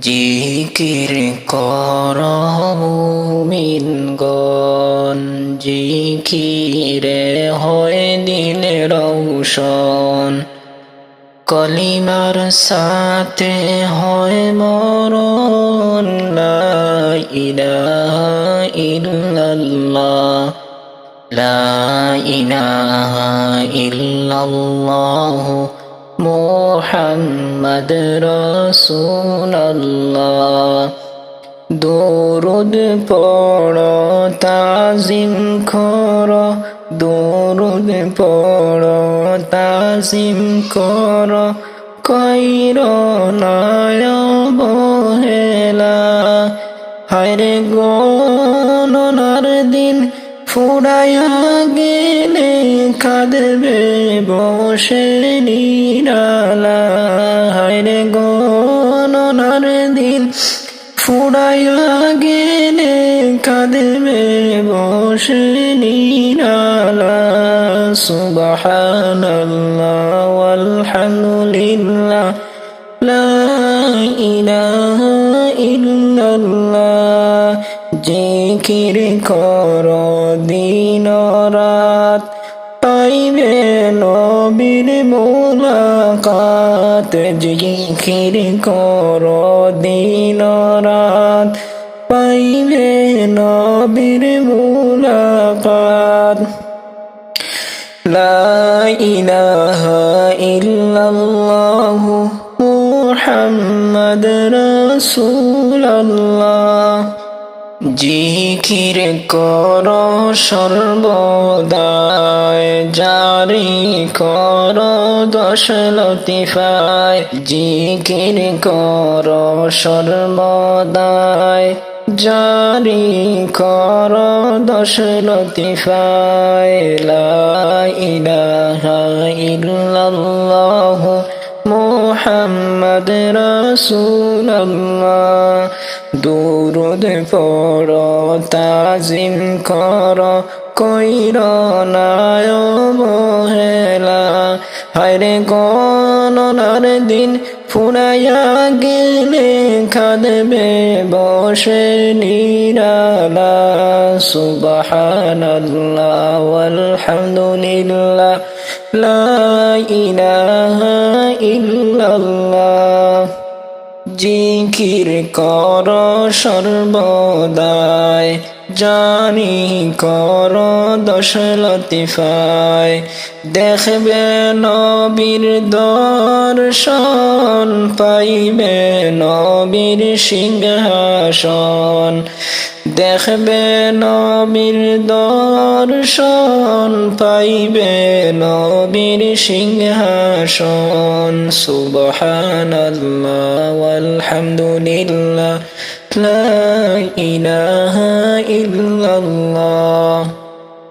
জিকির কর মুমিনগণ জিকিরে হয় দিল রৌশন। কলিমার সাথে হয় মরণ। ইলাহা ইল্লাল্লাহ। লা ইলাহা ইল্লাল্লাহ। মোহাম্মদ রসুল্লাহ দরুদ পড় তাজিম কর। দরুদ পড় তাজিম কর। কইর নায় বহেলা দিন ফুরাইয়া গেলে কাঁদবে বসে নিরালা। হায়রে গণনার দিন ফুরাইয়া গেলে কাঁদবে বসে নিরালা। সুবহানাল্লাহ আলহামদুলিল্লাহ লা ইল্লাল্লাহ। জিকির কর দিন রাত। পাইবে নবীর মোলাকাত। জিকির কর দিন রাত। পাইবে নবীর মোলাকাত। লা ইলাহা ইল্লাল্লাহু জিখির কর সর্বদায় জারি কর দশ লতিফায় জিখির কর সর্বদায় জারি কর দশ লতিফায় মোহাম্মদ ইল্লাল্লাহ দুরুদ পড় তাজিম কর, কইর নায় বহেলা হায়রে গণনার দিন ফুরাইয়া গেলে খাদবে বসে নিরালা। সুবহানাল্লাহ আলহামদুলিল্লাহ লা ইল্লাল্লাহ। জিকির কর সর্বদায় জানি কর দশ লতিফায় দেখবে নবীর দর্শন পাইবে নবীর সিংহাসন। দেখবে নবীর দর্শন পাইবে নবীর সিংহাসন। সুবহানাল্লাহ আলহামদুলিল্লাহ লা ইলাহা ইল্লাল্লাহ।